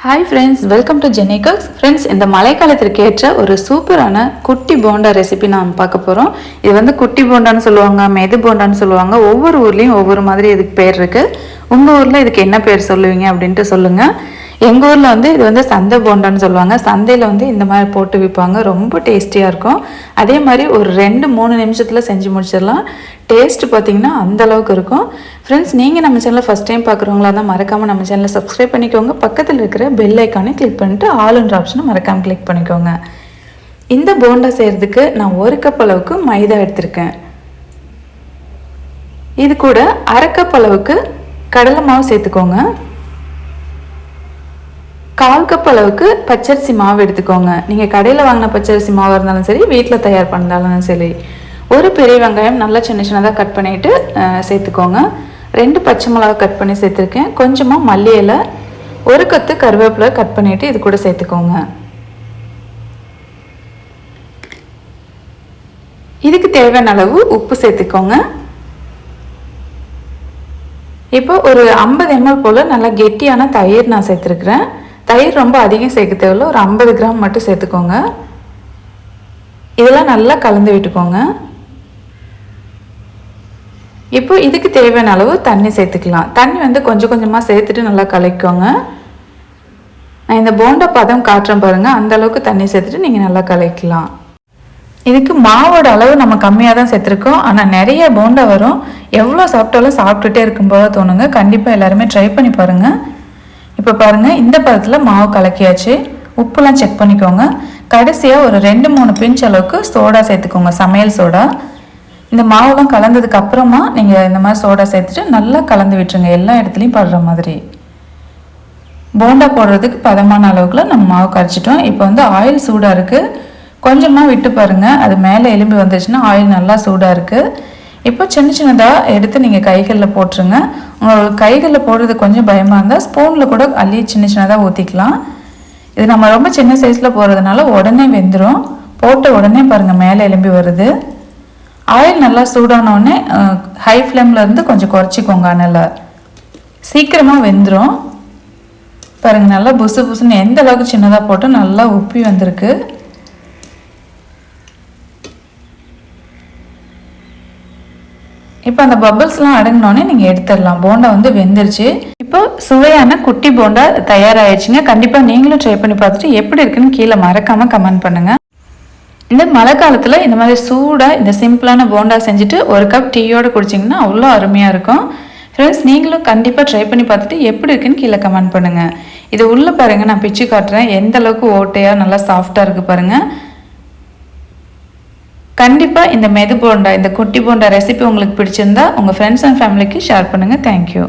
Hi friends welcome to Jeni cooks friends இந்த மழைக்காலத்திற்கு ஏற்ற ஒரு சூப்பரான குட்டி போண்டா ரெசிபி நாம் பார்க்க போகிறோம் இது வந்து குட்டி போண்டான்னு சொல்லுவாங்க மெது போண்டான்னு சொல்லுவாங்க. ஒவ்வொரு ஊர்லேயும் ஒவ்வொரு மாதிரி இதுக்கு பேர் இருக்குது உங்கள் ஊரில் இதுக்கு என்ன பேர் சொல்லுவீங்க அப்படின்ட்டு சொல்லுங்கள் எங்கள் ஊரில் வந்து இது வந்து சந்தை போண்டான்னு சொல்லுவாங்க. சந்தையில் வந்து இந்த மாதிரி போட்டு விற்பாங்க ரொம்ப டேஸ்டியாக இருக்கும். அதே மாதிரி ஒரு ரெண்டு மூணு நிமிஷத்தில் செஞ்சு முடிச்சிடலாம். டேஸ்ட் பார்த்தீங்கன்னா அந்தளவுக்கு இருக்கும். ஃப்ரெண்ட்ஸ் நீங்கள் நம்ம சேனலில் ஃபஸ்ட் டைம் பார்க்குறவங்களா தான் மறக்காமல் நம்ம சேனலை சப்ஸ்கிரைப் பண்ணிக்கோங்க. பக்கத்தில் இருக்கிற பெல் ஐக்கானை கிளிக் பண்ணிட்டு ஆளுன்ற ஆப்ஷனை மறக்காமல் கிளிக் பண்ணிக்கோங்க. இந்த போண்டா செய்கிறதுக்கு நான் ஒரு கப் அளவுக்கு மைதா எடுத்திருக்கேன். இது கூட அரை கப் அளவுக்கு கடலை மாவு சேர்த்துக்கோங்க. கால் கப் அளவுக்கு பச்சரிசி மாவு எடுத்துக்கோங்க. நீங்கள் கடையில் வாங்கின பச்சரிசி மாவு இருந்தாலும் சரி வீட்டில் தயார் பண்ணாலும் சரி ஒரு பெரிய வெங்காயம் நல்லா சின்ன சின்னதாக கட் பண்ணிவிட்டு சேர்த்துக்கோங்க. ரெண்டு பச்சை மிளகா கட் பண்ணி சேர்த்துருக்கேன். கொஞ்சமாக மல்லி இலை ஒரு கத்து கருவேப்பிலை கட் பண்ணிவிட்டு இது கூட சேர்த்துக்கோங்க. இதுக்கு தேவையான அளவு உப்பு சேர்த்துக்கோங்க. இப்போ ஒரு ஐம்பது எம்எல் போல் நல்லா கெட்டியான தயிர் நான் சேர்த்துருக்குறேன். தயிர் ரொம்ப அதிகம் சேர்க்க தேவையில்ல ஒரு ஐம்பது கிராம் மட்டும் சேர்த்துக்கோங்க. இதெல்லாம் நல்லா கலந்து விட்டுக்கோங்க. இப்போ இதுக்கு தேவையான அளவு தண்ணி சேர்த்துக்கலாம். தண்ணி வந்து கொஞ்சம் கொஞ்சமாக சேர்த்துட்டு நல்லா கலக்கிக்கோங்க. நான் இந்த போண்டா பதம் காட்டுறேன் பாருங்கள் அந்த அளவுக்கு தண்ணி சேர்த்துட்டு நீங்கள் நல்லா கலக்கலாம் இதுக்கு மாவோட அளவு நம்ம கம்மியாக தான் சேர்த்துருக்கோம். ஆனால் நிறைய போண்டா வரும். எவ்வளோ சாப்பிட்டாலும் சாப்பிட்டுட்டே இருக்கும்போது தோணுங்க. கண்டிப்பாக எல்லாருமே ட்ரை பண்ணி பாருங்கள் இப்போ பாருங்கள் இந்த பதத்தில் மாவு கலக்கியாச்சு. உப்புலாம் செக் பண்ணிக்கோங்க. கடைசியாக ஒரு ரெண்டு மூணு பிஞ்ச் அளவுக்கு சோடா சேர்த்துக்கோங்க சமையல் சோடா. இந்த மாவுலாம் கலந்ததுக்கு அப்புறமா நீங்கள் இந்த மாதிரி சோடா சேர்த்துட்டு நல்லா கலந்து விட்டுருங்க. எல்லா இடத்துலையும் படுற மாதிரி. போண்டா போடுறதுக்கு பதமான அளவுக்குல நம்ம மாவு கரைச்சிட்டோம். இப்போ வந்து ஆயில் சூடாக இருக்குது கொஞ்சமாக விட்டு பாருங்கள் அது மேலே எலும்பி வந்துச்சுன்னா ஆயில் நல்லா சூடாக இருக்குது இப்போ சின்ன சின்னதாக எடுத்து நீங்கள் கைகளில் போட்டுருங்க. உங்களுக்கு கைகளில் போடுறது கொஞ்சம் பயமாக இருந்தால் ஸ்பூனில் கூட அள்ளி சின்ன சின்னதாக ஊற்றிக்கலாம் இது நம்ம ரொம்ப சின்ன சைஸில் போடுறதுனால உடனே வெந்துடும் போட்ட உடனே பாருங்கள் மேலே எலும்பி வருது. ஆயில் நல்லா சூடானோடனே ஹை ஃப்ளேமில் இருந்து கொஞ்சம் குறைச்சிக்கோங்க நல்லா சீக்கிரமாக வெந்துடும் பாருங்கள் நல்லா புசு புசுன்னு எந்த அளவுக்கு சின்னதாக போட்டு நல்லா உப்பி வந்திருக்கு. இப்போ அந்த பபிள்ஸ்லாம் அடங்கினோடனே நீங்கள் எடுத்துடலாம். போண்டா வந்து வெந்துருச்சு. இப்போ சுவையான குட்டி போண்டா தயாராகிடுச்சுங்க கண்டிப்பாக நீங்களும் ட்ரை பண்ணி பார்த்துட்டு எப்படி இருக்குன்னு கீழே மறக்காமல் கமெண்ட் பண்ணுங்கள் இந்த மழை காலத்தில் இந்த மாதிரி சூடாக இந்த சிம்பிளான போண்டா செஞ்சுட்டு ஒரு கப் டீயோடு குடிச்சிங்கன்னா அவ்வளோ அருமையாக இருக்கும். ஃப்ரெண்ட்ஸ் நீங்களும் கண்டிப்பாக ட்ரை பண்ணி பார்த்துட்டு எப்படி இருக்குன்னு கீழே கமெண்ட் பண்ணுங்கள் இது உள்ளே பாருங்கள் நான் பிச்சு காட்டுறேன். எந்த அளவுக்கு ஓட்டையாக நல்லா சாஃப்டாக இருக்குது பாருங்கள் கண்டிப்பாக இந்த மெது போண்டா இந்த குட்டி போண்டா ரெசிபி உங்களுக்கு பிடிச்சிருந்தா உங்கள் ஃப்ரெண்ட்ஸ் அண்ட் ஃபேமிலிக்கு ஷேர் பண்ணுங்கள் தேங்க்யூ